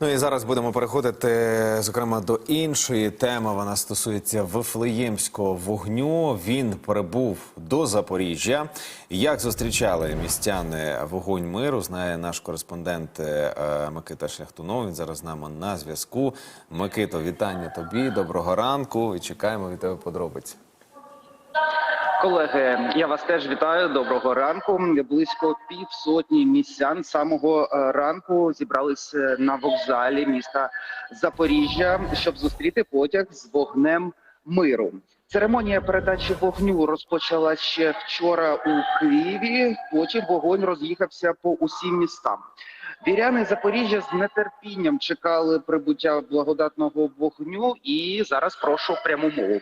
Ну і зараз будемо переходити, зокрема, до іншої теми. Вона стосується Вифлеємського вогню. Він прибув до Запоріжжя. Як зустрічали містяни вогонь миру, знає наш кореспондент е, Микита Шляхтунов. Він зараз з нами на зв'язку. Микито, вітання тобі. Доброго ранку. І чекаємо від тебе подробиць. Колеги, я вас теж вітаю. Доброго ранку. Близько півсотні містян самого е, ранку зібрались е, на вокзалі міста Запоріжжя, щоб зустріти потяг з вогнем миру. Церемонія передачі вогню розпочалась ще вчора у Києві. Потім вогонь роз'їхався по усім містам. Віряни Запоріжжя з нетерпінням чекали прибуття благодатного вогню. І зараз прошу пряму мову.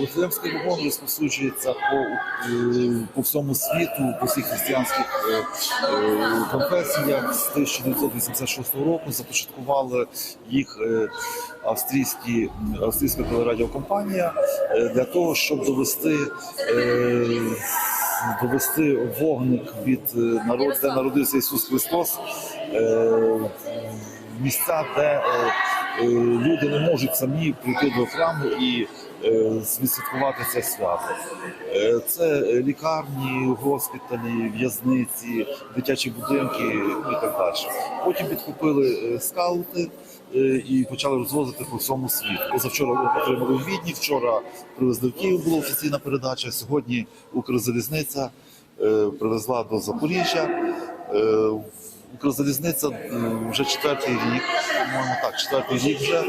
Вифлеємський вогонь розповсюджується по, е, по всьому світу, по всіх християнських е, е, конфесіях з 1986 року. Започаткували їх австрійські, австрійська телерадіокомпанія для того, щоб довести. Довести вогник від народ, де народився Ісус Христос, місця, де люди не можуть самі прийти до храму і відсвяткувати це свято. Е, Це лікарні, госпіталі, в'язниці, дитячі будинки і так далі. Потім підкупили е, скаути е, і почали розвозити по всьому світу. Позавчора отримали в Відні, вчора привезли в Київ, була офіційна передача. Сьогодні Укрзалізниця е, привезла до Запоріжжя. Укрзалізниця е, вже четвертий рік, по-моєму, так, четвертий рік вже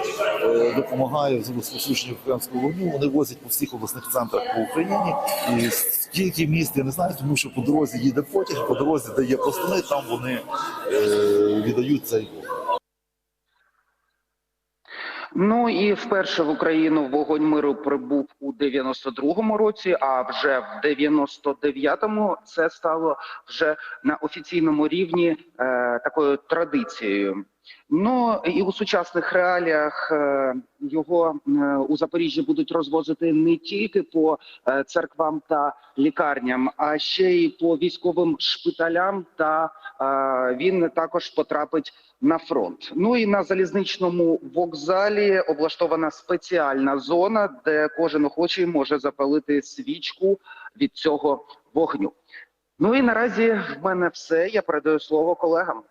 е, допомагає в розповсюдженні українського вогню. Вони возять по всіх обласних центрах по Україні. І скільки міст я не знаю, тому що по дорозі їде потяг, по дорозі, де є пластуни, там вони е, віддають цей вогонь. Ну і вперше в Україну вогонь миру прибув у 92-му році. А вже в 99-му це стало вже на офіційному рівні е, такою традицією. Ну і у сучасних реаліях е, його е, у Запоріжжі будуть розвозити не тільки по е, церквам та лікарням, а ще й по військовим шпиталям. Та він також потрапить на фронт. Ну і на залізничному вокзалі облаштована спеціальна зона, де кожен охочий може запалити свічку від цього вогню. Ну і наразі в мене все. Я передаю слово колегам.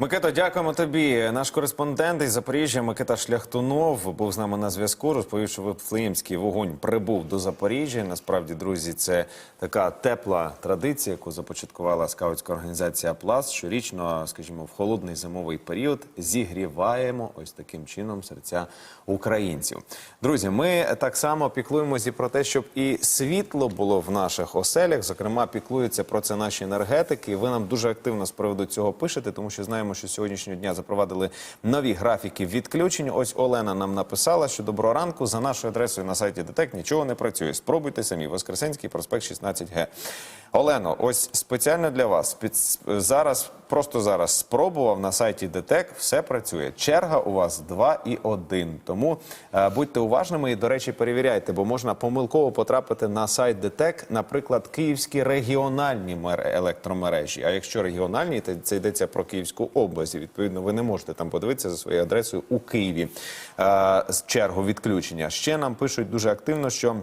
Микито, дякуємо тобі. Наш кореспондент із Запоріжжя Микита Шляхтунов був з нами на зв'язку. Розповів, що Вифлеємський вогонь прибув до Запоріжжя. Насправді, друзі, це така тепла традиція, яку започаткувала скаутська організація Пласт. Щорічно, скажімо, в холодний зимовий період зігріваємо ось таким чином серця українців. Друзі, ми так само піклуємося про те, щоб і світло було в наших оселях. Зокрема, піклуються про це наші енергетики. Ви нам дуже активно з приводу цього пишете, тому що знаємо, що сьогоднішнього дня запровадили нові графіки відключень. Ось Олена нам написала, що доброго ранку за нашою адресою на сайті ДТЕК нічого не працює. Спробуйте самі. Воскресенський проспект 16Г. Олено, ось спеціально для вас під зараз, просто зараз спробував на сайті ДТЕК, все працює. Черга у вас 2 і 1. Тому е, будьте уважними і, до речі, перевіряйте, бо можна помилково потрапити на сайт ДТЕК, наприклад, київські регіональні мер- електромережі. А якщо регіональні, то це йдеться про Київську область. І, Відповідно, ви не можете там подивитися за своєю адресою у Києві е, чергу відключення. Ще нам пишуть дуже активно, що.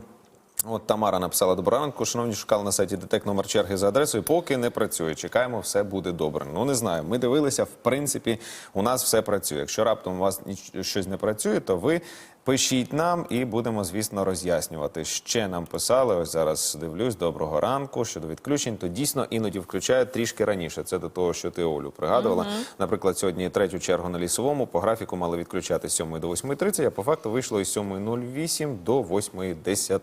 От Тамара написала доброго ранку. Шановні шукали на сайті ДТЕК номер черги за адресою. Поки не працює. Чекаємо, все буде добре. Ну не знаю. Ми дивилися. В принципі, у нас все працює. Якщо раптом у вас щось не працює, то ви пишіть нам і будемо, звісно, роз'яснювати. Ще нам писали. Ось зараз дивлюсь. Доброго ранку щодо відключень. То дійсно іноді включають трішки раніше. Це до того, що ти Олю пригадувала. Наприклад, сьогодні третю чергу на лісовому по графіку мали відключати з 7 до 8.30, а по факту вийшло із 7.08 до 8.10.